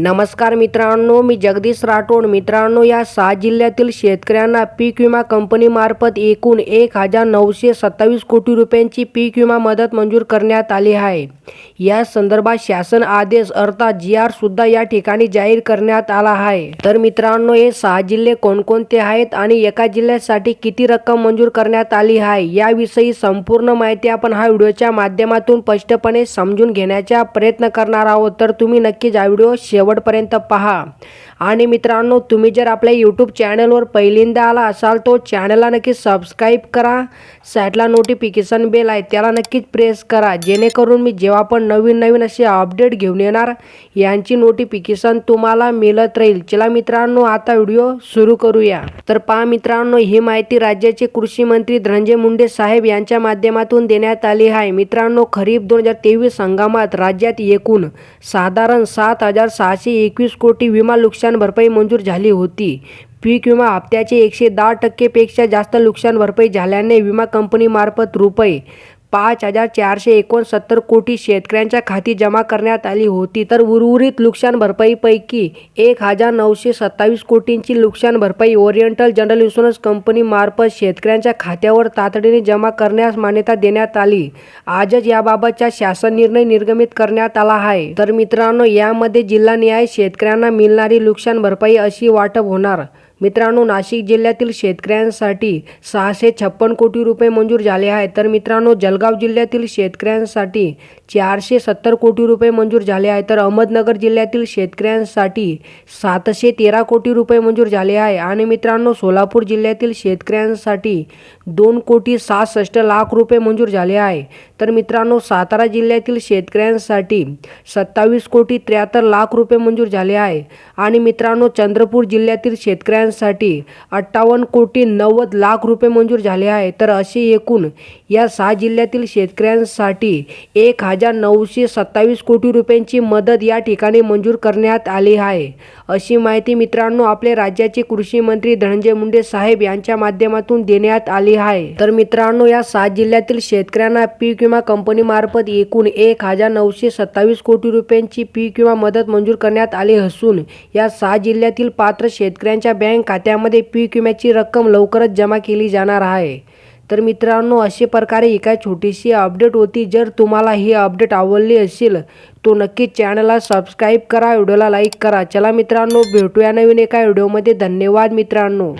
नमस्कार मित्रांनो मी जगदीश राठोड. मित्रांनो या सहा जिल्ह्यातील शेतकऱ्यांना पीक विमा कंपनीमार्फत एकूण एक हजार नऊशे सत्तावीस कोटी रुपयांची पीक विमा मदत मंजूर करण्यात आली आहे. या संदर्भात शासन आदेश अर्थात जी आर सुद्धा या ठिकाणी जाहीर करण्यात आला आहे. तर मित्रांनो हे सहा जिल्हे कोणकोणते आहेत आणि एका जिल्ह्यासाठी किती रक्कम मंजूर करण्यात आली आहे याविषयी संपूर्ण माहिती आपण हा व्हिडिओच्या माध्यमातून स्पष्टपणे समजून घेण्याचा प्रयत्न करणार आहोत. तर तुम्ही नक्कीच हा व्हिडिओ शेवटपर्यंत पहा. आणि मित्रांनो तुम्ही जर आपल्या यूट्यूब चॅनलवर पहिल्यांदा आला असाल तो चॅनलला नक्की सबस्क्राईब करा. साईडला नोटिफिकेशन बेल आहे त्याला नक्कीच प्रेस करा. जेणेकरून मी जेव्हा पण नवीन नवीन असे अपडेट घेऊन येणार यांची नोटिफिकेशन तुम्हाला मिळत राहील. चला मित्रांनो आता व्हिडिओ सुरू करूया. तर पहा मित्रांनो ही माहिती राज्याचे कृषी मंत्री धनंजय मुंडे साहेब यांच्या माध्यमातून देण्यात आली आहे. मित्रांनो खरीप दोन हजार तेवीस हंगामात राज्यात एकूण साधारण सात हजार सहाशे एकवीस कोटी विमा नुकसान भरपाई मंजूर झाली होती. पीक विमा हप्त्याचे एकशे दहा टक्केपेक्षा जास्त नुकसान भरपाई झाल्याने विमा कंपनीमार्फत रुपये पाच हजार चारशे एकोणसत्तर कोटी शेतकऱ्यांच्या खाती जमा करण्यात आली होती. तर उर्वरित नुकसान भरपाईपैकी एक हजार नऊशे सत्तावीस कोटींची नुकसान भरपाई ओरिएंटल जनरल इन्शुरन्स कंपनीमार्फत शेतकऱ्यांच्या खात्यावर तातडीने जमा करण्यास मान्यता देण्यात आली. आजच याबाबतचा शासन निर्णय निर्गमित करण्यात आला आहे. तर मित्रांनो यामध्ये जिल्हानिहाय शेतकऱ्यांना मिळणारी नुकसान भरपाई अशी वाटप होणार. मित्रांनो नाशिक जिल्ह्यातील शेतकऱ्यांसाठी सहाशे छप्पन कोटी रुपये मंजूर झाले आहेत. तर मित्रांनो जळगाव जिल्ह्यातील शेतकऱ्यांसाठी चारशे सत्तर कोटी रुपये मंजूर झाले आहेत तर अहमदनगर जिल्ह्यातील शेतकऱ्यांसाठी सातशे तेरा कोटी रुपये मंजूर झाले आहे. आणि मित्रांनो सोलापूर जिल्ह्यातील शेतकऱ्यांसाठी दोन कोटी सहासष्ट लाख रुपये मंजूर झाले आहे. तर मित्रांनो सातारा जिल्ह्यातील शेतकऱ्यांसाठी सत्तावीस कोटी त्र्याहत्तर लाख रुपये मंजूर झाले आहे. आणि मित्रांनो चंद्रपूर जिल्ह्यातील शेतकऱ्यांसाठी अठ्ठावन्न कोटी नव्वद लाख रुपये मंजूर झाले आहे. तर असे एकूण या सहा जिल्ह्यातील शेतकऱ्यांसाठी एक हजार नऊशे सत्तावीस कोटी रुपयांची मदत या ठिकाणी मंजूर करण्यात आली आहे. अशी माहिती मित्रांनो आपले राज्याचे कृषी मंत्री धनंजय मुंडे साहेब यांच्या माध्यमातून देण्यात आली आहे. तर मित्रांनो या सात जिल्ह्यातील शेतकऱ्यांना पीक विमा कंपनीमार्फत एकूण एक हजार नऊशे सत्तावीस कोटी रुपयांची पीक विमा मदत मंजूर करण्यात आली असून या सहा जिल्ह्यातील पात्र शेतकऱ्यांच्या बँक खात्यामध्ये पीक विम्याची रक्कम लवकरच जमा केली जाणार आहे. तर मित्रांनो अशा प्रकारे ही काय छोटीशी अपडेट होती. जर तुम्हाला ही अपडेट आवडली असेल तो नक्की चॅनलला सबस्क्राईब करा व्हिडिओला लाईक करा. चला मित्रांनो भेटूया नवीन एका व्हिडिओमध्ये धन्यवाद मित्रांनो.